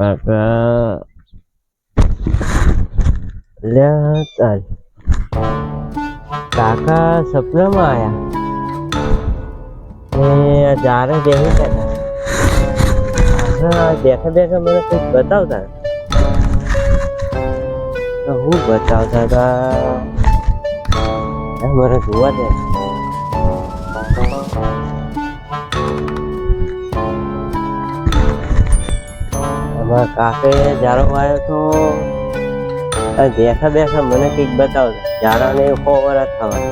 કાકા લે ચાલ કાકા સપનામાં એ જારે બેહી હા, બેઠા બેઠા મને કંઈક બતાવતા. તો હું બતાવતા હતા? મને જોવા દે. અમારા કાકે જારો આવ્યો તો દેખા બેઠા મને કંઈક બતાવતા જારાને ને વર્ષ થવા.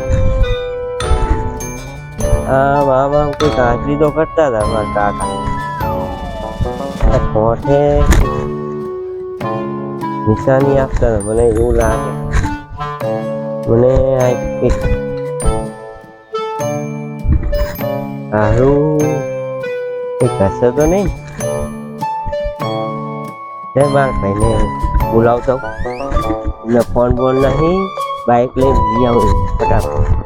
આમ આમ કંઈક હાજરી તો કરતા હતા મારા કાકા. કોઠે નિશાની આપતા હતા. મને એવું લાગે. મને આ કંઈક હશે તો નહીં. જય મારા ભાઈને બોલાવતો એટલે ફોન બોન નહીં બાઇક લઈને જઈ આવું ફટાફટ.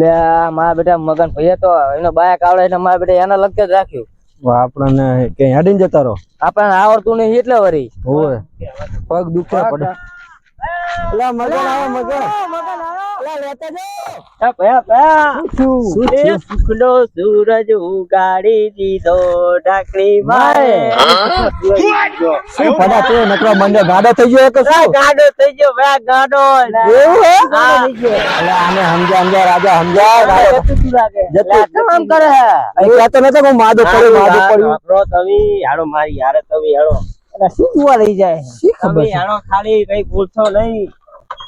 એટલે મારા બેટા મગન ભાઈ તો એનો બાયક આવડે એટલે મારા બેટા એના લગતે જ રાખ્યું. આપણને કઈ હેડીને જતા રહો. આપણને આવડતું નહીં એટલે વરી. હોય પગ દુખ્યા પડે. મગન આવે મગન. મગન એ સુખનો સૂરજ ઉગાડી દીધો ઢાકણી મારે શું પડા તે નકરા મંડે ગાડો થઈ ગયો કે શું? ગાડો થઈ ગયો ભયા ગાડો એવું હે? હા. આને સમજ્યા સમજ્યા રાજા સમજ્યા ગાડો. જતું લાગે. જતું. કરે હે? કહેતો નતો હું માદો પડ્યો માદો પડ્યો. આપણો તમે હાડો મારી યારે તમે હાડો શું જોવા લઈ જાય? શી ખબર હાડો ખાલી કઈ ભૂલશો નહીં.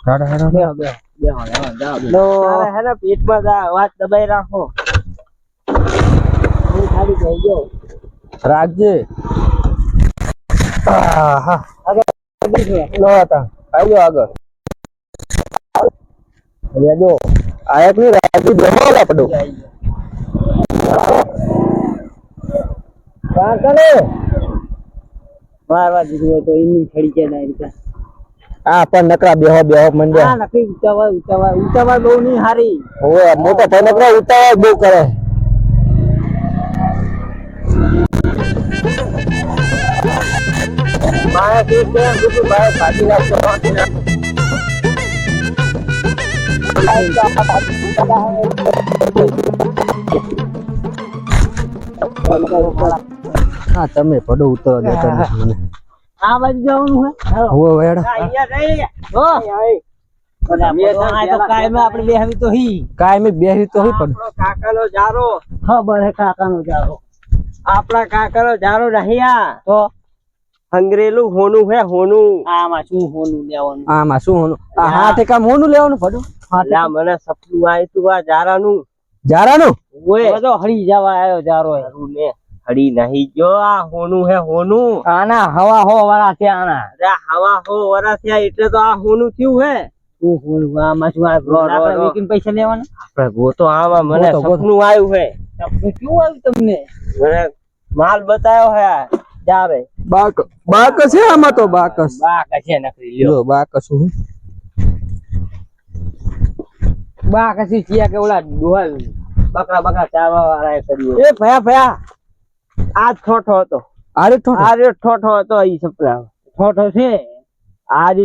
હાડો હાડો. બે બે હે પેટમાં જા વાત દબાઈ રાખો. હું ખાલી જઈ ગયો. રાખજે. આહા. લો હતા આવજો આગળ. અહીંયા જો આયકની રાજી બેહો લાપડો કાકલે મારવા દીધું હોય તો એની છડી કે ના આ પણ નકરા બેહો બેહો મંડ્યા. આ નક્કી ઉતાવળ ઉતાવળ. ઉતાવળ બહુ નહીં હારી. ઓય મોટા ભાઈ નકરા ઉતાવળ બહુ કરે. માયા કે ભાઈ ભાજી નાખતો હા તમે પડો ઉતરો મને. આ બાજુ જવાનું હે? વેડા હો તો કાયમ આપણે બેહવી તો હી. કાયમી તો હોય પણ. આપણો કાકાનો જારો. ખબર હે કાકાનો જારો. આપણા કાકાનો જારો રહ્યા. તો? હંગરેલું હોનું હે હોનું. આમાં શું હોનું લેવાનું? આમાં શું હોનું? આ હાથે કામ હોનું લેવાનું મને સપનું આવ્યું તું આ જારાનું. જારાનું? ઓય. બધો હળી જવા આવ્યો જારો એ. ને હડી નહીં. જો આ હોનું હે હોનું. આના હવા હો વરા છે આના. અરે હવા હો વરા થયા એટલે તો આ હોનું થયું હે. શું હોનું? આ રો, રો, રો. વેચીને પૈસા લેવાના? આપણે ગોતો આવા મને. સપનું આવ્યું હે. સપનું કેવું આવ્યું તમને? મને માલ બતાવ્યો હે જારે બાક બાકસ છે આમાં તો બાકસ બાક છે નકરી લ્યો. બાકસ હું. બા ચિયા થયા કે ઓલા ડોહા બકરા બકરા ચારવા વાળા એ કર્યું એ ભયા ભયા. આ ઠોઠો હતો. આરે તો આરે રહ્યો ઠોઠો હતો ઈ સપના. ઠોઠો છે. આ જે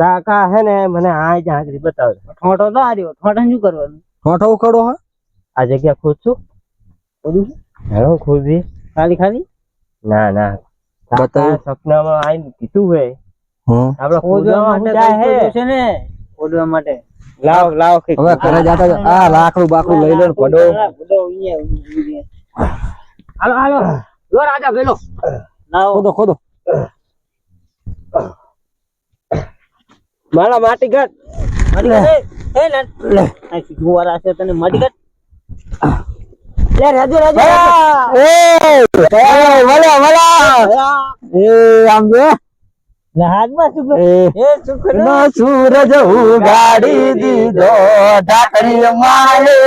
કાકા હે ને મને આ જ હાજરી બતાવે ઠોઠો તો આર્યો ઠોઠા શું કરવાનું? ઠોઠો ઉખડો હે. આ જગ્યા ખોદશું બધું હેલો ખોદી. ખાલી ખાલી? ના ના. બતાવ. સપનામાં આવીને કીધું હે. આપડે આપણે ખોદવા માટે હે છે ને. ખોદવા માટે. લાવ લાવ કે હવે ઘરે જાતા આ લાકડું બાકડું લઈ લો પડો પડો અહીંયા. હાલો હાલો. લો રાજા લાવો ખોદો ખોદો. મારા માટી ઘટ જુવારા છે તને લે રાજો રાજો. વલા વલા એ આમ જો. સૂરજ ઉગાડી દીધો. ઢાકરી મારે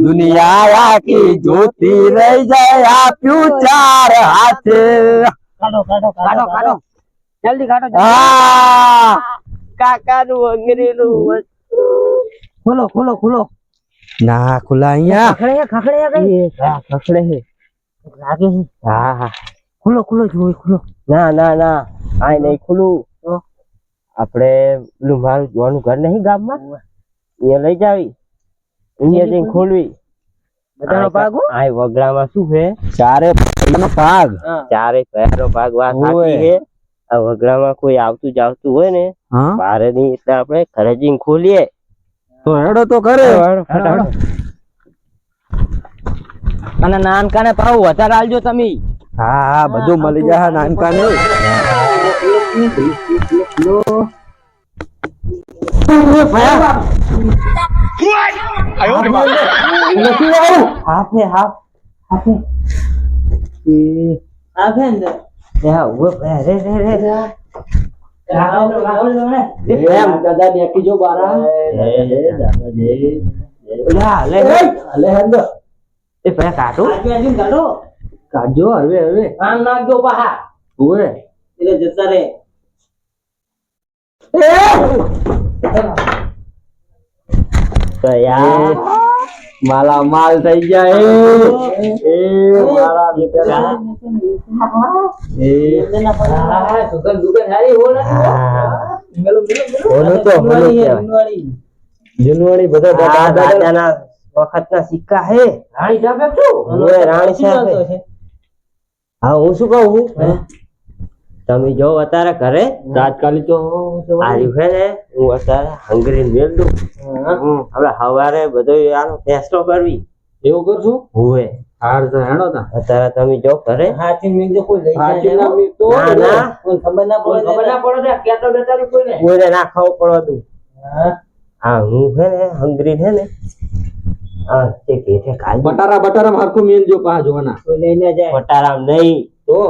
દુનિયા આખી જોતી રહી જાય આપ્યું ચાર હાથે. કાઢો કાઢો કાઢો કાઢો જલ્દી કાઢો જલ્દી. કાકાનું અંગ્રેજનું ખોલો ખોલો ખોલો. ના ખુલા અહીંયા. ખખડે ખખડે કઈ? ખખડે છે. લાગે હા હા. ખુલો ખુલો જોઈ ખુલો. ના ના ના. આ નહીં ખુલ્લું આપણે પેલું મારું જોવાનું ઘર નહીં ગામમાં? એ લઈ જાવી અહીંયા જઈને ખોલવી. બધાનો ભાગ હો? આ વગડામાં શું છે? ચારે પહેરનો ભાગ. ચારે પહેરનો ભાગ વાત સાચી છે. આ વગડામાં કોઈ આવતું જાવતું હોય ને બારે નહીં એટલે આપણે ઘરે જઈને ખોલીએ. તો હેડો તો કરે અને નાનકાને ભાવ વધારે આલજો તમે. હા હા બધું મળી જાય નાનકા ને હાફે હાફ હાફે આપે ને એ હા ઊભો રે રે રે દાદા જો બારા લા, લે લે હેંદો એ ભાઈ કાઢો કાઢો કાઢજો હવે હવે આમ નાખજો ઓએ એટલે જતા રે તો યાર માલા માલ થઈ જાય એ મારા બેટા એ દુકાન દુકાન સારી હો ને ઓલું તો જુનવાણી બધા દાદા દાદા વખતના સિક્કા હે રાણી સાહેબ રાણી સાહેબ હા હું શું કહું તમે જો અત્યારે ઘરે? તાત્કાલિક તો આવ્યું છે ને હું અત્યારે હંગરી હમ, હવે હવારે બધો આનો ટેસ્ટો કરવી. એવું કરશું? હુએ હાર તો હેણો તા. અત્યારે તમે જો ઘરે? હાથી મેં જો કોઈ લઈ જાય ના. મી તો ના ના. કોઈ ખબર ના પડે ખબર ના. પડે કેટો બેટાડી કોઈને. કોઈને ના ખાવું પડતું હા. હું છે ને હંગરી છે ને હા તે કે છે કાલ બટારા બટારા હરખું મેં જો પા જોવાના. કોઈ લઈને જાય. બટારા નહીં. તો?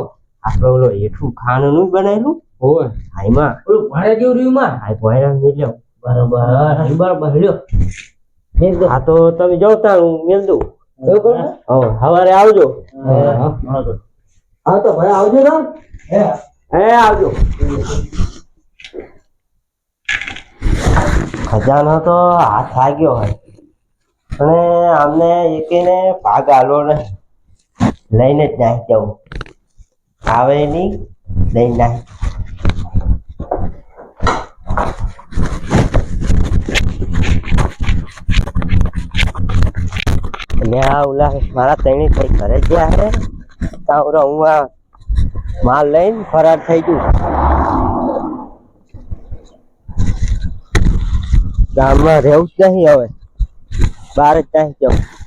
આપણે ઓલો એઠું ખાનું નું બનાવેલું હોય હાઈમાં ઓલું ભાડે જેવું રહ્યું માં હાઈ પોયરામ મેલ્યો. બરોબર બરાબર તો હા તો તમે જાઓ તાર હું મેલ દઉં. એવું કરું ને? હવે આવજો. હા તો ભાઈ આવજો ને હે. આવજો. ખજાનો તો હાથ લાગ્યો હોય. અને અમને એકેને ભાગ આલો ને લઈને જ નાખી જવું. આવે નહીં લઈને નાખી ઓલા મારા ત્રણે કઈ ઘરે ગયા હે? હું આ માલ લઈને ફરાર થઈ ગયું. ગામમાં રહેવું જ નહીં હવે. બહાર જ નહીં જવું.